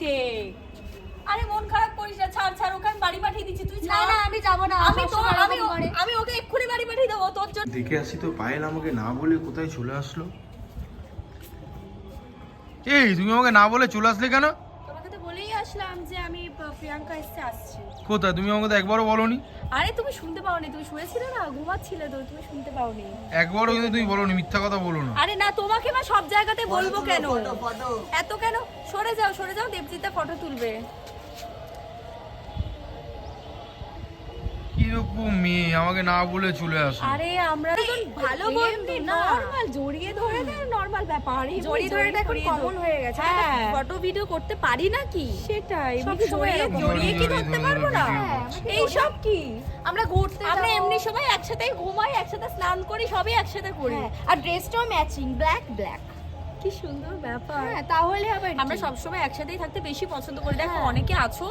লাগছে আরে মন খারাপ করিস না ছাড় ছাড় ওখানে বাড়ি পাঠিয়ে দিচ্ছি তুই না ছাড়। না আমি যাব না আমি তো আমি আমি ওকে এক্ষুনি বাড়ি পাঠিয়ে দেবো তোর জন্য। দেখে আসি তো পায়েল আমাকে না বলে কোথায় চলে আসলো। এই তুমি আমাকে না বলে চলে আসলে কেন? তোমাকে তো বলেই আসলাম যে আমি প্রিয়াঙ্কা এসছে আসছি। কোথায়? তুমি আমাকে তো একবারও বলনি। আরে তুমি শুনতে পাওনি। তুমি শুয়েছিলে না? ঘুমাচ্ছিলে তো তুমি শুনতে পাওনি। একবারও কিন্তু তুমি বলনি মিথ্যা কথা বলো না। আরে না তোমাকে না সব জায়গাতে বলব কেন? এত কেন? সরে যাও সরে যাও দেবজিতা ফটো তুলবে। মেয়ে আমাকে না বলে চলে আসলো আরে আমরা দুজন ভালো বন্ধু নরমাল জড়িয়ে ধরে না নরমাল ব্যাপার। জড়িয়ে ধরে এখন common হয়ে গেছে। হ্যাঁ। ফটো ভিডিও করতে পারি না কি? সেটাই সব সময় জড়িয়ে জড়িয়ে কি ধরতে পারব না? হ্যাঁ, এই সব কি? আমরা ঘুরতে আমরা এমনি সময় একসাথে ঘুমাই একসাথে স্নান করি সবই একসাথে করি। হ্যাঁ, আর ড্রেসটাও ম্যাচিং ব্ল্যাক ব্ল্যাক কি সুন্দর ব্যাপার। হ্যাঁ তাহলে আবার আমরা সবসময় একসাথেই থাকতে বেশি পছন্দ করি। দেখো হ্যাঁ। অনেকে আছো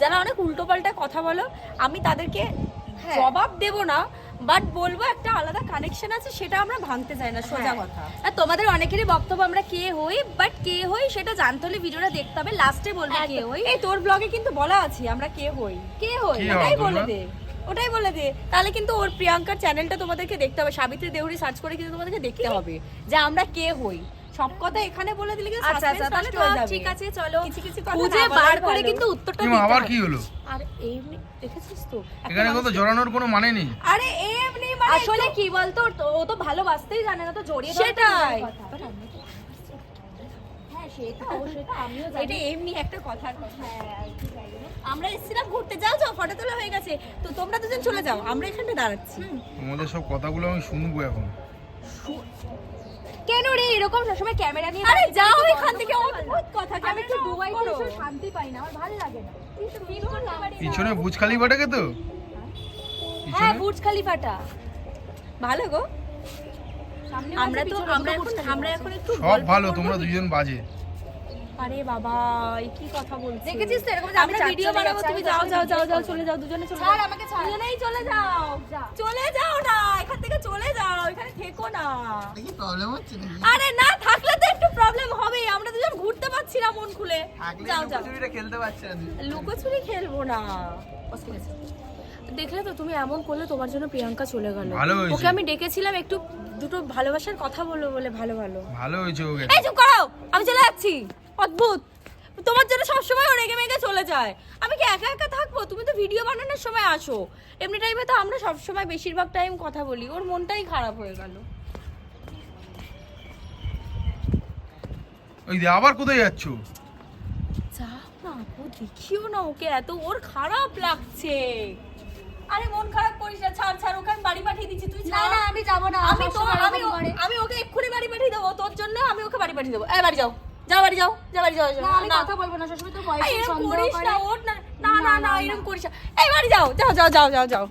যারা অনেক উল্টোপাল্টা কথা বলো আমি তাদেরকে হ্যাঁ। জবাব দেব না বাট বলব একটা আলাদা কানেকশন আছে সেটা আমরা ভাঙতে চাই না সোজা হ্যাঁ। কথা। আর তোমাদের অনেকেরই বক্তব্য আমরা কে হই বাট কে হই সেটা জানতে হলে ভিডিওটা দেখতে হবে লাস্টে বলব কে হই। এই তোর ব্লগে কিন্তু বলা আছে আমরা কে হই। কে হই? ওটাই বলে দে ওটাই বলে দে। তাহলে কিন্তু ওর প্রিয়াঙ্কার চ্যানেলটা তোমাদেরকে দেখতে হবে সাবিত্রী দেহুরি সার্চ করে কিন্তু তোমাদেরকে দেখতে হবে যে আমরা কে হই। সব কথা এখানে বলে দিলে কিন্তু আচ্ছা আচ্ছা তাহলে। ঠিক আছে চলো। কিছু কিছু কথা খুঁজে বার করে কিন্তু উত্তরটা কি দিতে আবার কি হলো? আর এমনি দেখেছিস তো? এখানে কত জড়ানোর কোনো মানে নেই। আরে এমনি মানে আসলে কি বলতো তো- ও তো ভালোবাসতেই জানে না তো জড়িয়ে সেটাই। আমরা এসেছিলাম ঘুরতে। যাও যাও ফটো তোলা হয়ে গেছে। তো তোমরা দুজন চলে যাও আমরা এখানটা দাঁড়াচ্ছি। তোমাদের সব কথাগুলো আমি শুনব এখন। কেন রে? এরকম সবসময় ক্যামেরা নিয়ে আরে যাও এখান থেকে অদ্ভুত কথা আমি একটু দুবাই এসে শান্তি পাই না আমার ভালো লাগে না। পিছনে বুজ খালি ফাটাকে তো? হ্যাঁ বুজ খালি ফাটা ভালো গো। আমরা তো আমরা এখন আমরা এখন একটু সব ভালো তোমরা দুজন বাজে। আরে বাবা এই কি কথা বলছিস দেখেছিস তো এরকম আমি আমরা ভিডিও বানাবো তুমি যাও যাও যাও যাও চলে যাও দুজনে চলে যাও। আমাকে ছাড়। দুজনেই চলে যাও। চলে যাও না এখান থেকে চলে যাও এখানে থেকো না। কি প্রবলেম হচ্ছে নাকি? আরে না থাকলে তো একটু প্রবলেম হবে আমরা দুজন ঘুরতে পারছি না মন খুলে। যাও যাও। লুকোচুরিটা খেলতে পারছে না লুকোচুরি খেলব না। দেখলে তো তুমি এমন করলে তোমার জন্য প্রিয়াঙ্কা চলে গেল। ওকে আমি ডেকেছিলাম একটু দুটো ভালোবাসার কথা বলব বলে ভালো ভালো। ভালো হয়েছে ওকে। এই চুপ করো আমি চলে যাচ্ছি। অদ্ভুত। তোমার জন্য সবসময় ও রেগে মেগে চলে যায়। আমি কি একা একা থাকব? তুমি তো ভিডিও বানানোর সময় আসো। এমনি টাইমে তো আমরা সবসময় বেশিরভাগ টাইম কথা বলি। ওর মনটাই খারাপ হয়ে গেল। ওই যে আবার কোথায় যাচ্ছ? যাও না ও দেখিও না ওকে এত। ওর খারাপ লাগছে। আরে মন খারাপ করিস না ছাড় ছাড় ওকে আমি বাড়ি পাঠিয়ে দিচ্ছি। তুই না ছাড়। না আমি যাব না। আমি তো আমি আমি ওকে এক্ষুনি বাড়ি পাঠিয়ে দেবো। তোর জন্য আমি ওকে বাড়ি পাঠিয়ে দেবো। এই বাড়ি যাও। যাও বাড়ি যাও যা বাড়ি যাও যাও। না আমি কথা বলব না সবসময় তো এরকম সন্দেহ করে। না। না না এরকম করিস এই বাড়ি যাও যাও যাও যাও যাও যাও।